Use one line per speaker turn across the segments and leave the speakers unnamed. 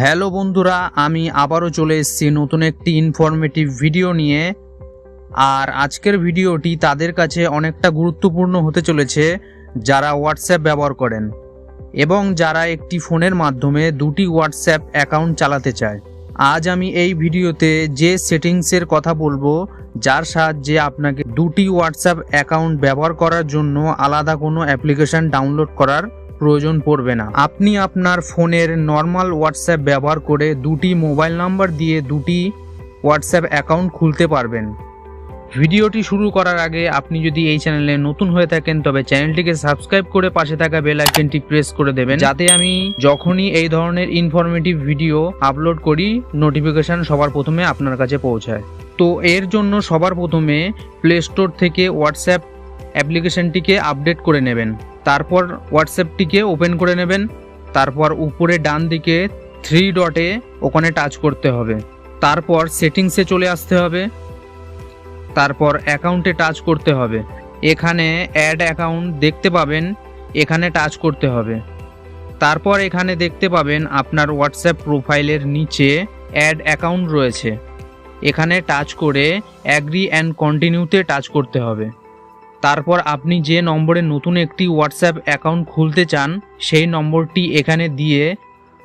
Hello বন্ধুরা, আমি আবারও চলে এসেছি নতুন একটি ইনফরমেটিভ ভিডিও নিয়ে। আর আজকের ভিডিওটি তাদের কাছে অনেকটা গুরুত্বপূর্ণ হতে চলেছে, যারা হোয়াটসঅ্যাপ ব্যবহার করেন এবং যারা একটি ফোনের মাধ্যমে দুটি হোয়াটসঅ্যাপ অ্যাকাউন্ট চালাতে চায়। আজ আমি এই ভিডিওতে যে সেটিংসের কথা বলব, যার সাহায্যে আপনাকে দুটি হোয়াটসঅ্যাপ অ্যাকাউন্ট ব্যবহার করার জন্য আলাদা কোনো অ্যাপ্লিকেশন ডাউনলোড করার প্রয়োজন পড়বে না। আপনি আপনার ফোনের নর্মাল হোয়াটসঅ্যাপ ব্যবহার করে দুটি মোবাইল নাম্বার দিয়ে দুটি হোয়াটসঅ্যাপ অ্যাকাউন্ট খুলতে পারবেন। ভিডিওটি শুরু করার আগে আপনি যদি এই চ্যানেলে নতুন হয়ে থাকেন, তবে চ্যানেলটিকে সাবস্ক্রাইব করে পাশে থাকা বেল আইকনটি প্রেস করে দেবেন, যাতে আমি যখনই এই ধরনের ইনফরমেটিভ ভিডিও আপলোড করি নোটিফিকেশন সবার প্রথমে আপনার কাছে পৌঁছায়। তো এর জন্য সবার প্রথমে প্লে স্টোর থেকে হোয়াটসঅ্যাপ অ্যাপ্লিকেশনটিকে আপডেট করে নেবেন। তারপর হোয়াটসঅ্যাপটিকে ওপেন করে নেবেন। তারপর উপরে ডান দিকে থ্রি ডটে ওখানে টাচ করতে হবে। তারপর সেটিংসে চলে আসতে হবে। তারপর অ্যাকাউন্টে টাচ করতে হবে। এখানে অ্যাড অ্যাকাউন্ট দেখতে পাবেন, এখানে টাচ করতে হবে। তারপর এখানে দেখতে পাবেন আপনার হোয়াটসঅ্যাপ প্রোফাইলের নিচে অ্যাড অ্যাকাউন্ট রয়েছে। এখানে টাচ করে অ্যাগ্রি অ্যান্ড কন্টিনিউতে টাচ করতে হবে। তারপর আপনি যে নম্বরে নতুন একটি হোয়াটসঅ্যাপ অ্যাকাউন্ট খুলতে চান, সেই নম্বরটি এখানে দিয়ে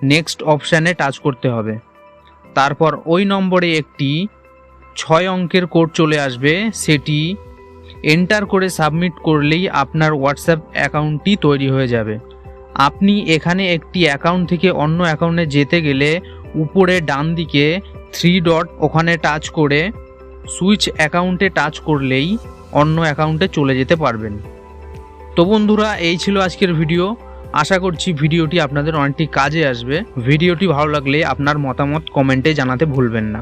নেক্সট অপশানে টাচ করতে হবে। তারপর ওই নম্বরে একটি ছয় অঙ্কের কোড চলে আসবে, সেটি এন্টার করে সাবমিট করলেই আপনার হোয়াটসঅ্যাপ অ্যাকাউন্টটি তৈরি হয়ে যাবে। আপনি এখানে একটি অ্যাকাউন্ট থেকে অন্য অ্যাকাউন্টে যেতে গেলে উপরে ডান দিকে থ্রি ডট ওখানে টাচ করে সুইচ অ্যাকাউন্টে টাচ করলেই অন্য অ্যাকাউন্টে চলে যেতে পারবেন। তো বন্ধুরা, এই ছিল আজকের ভিডিও। আশা করছি ভিডিওটি আপনাদের অনেকটি কাজে আসবে। ভিডিওটি ভালো লাগলে আপনার মতামত কমেন্টে জানাতে ভুলবেন না।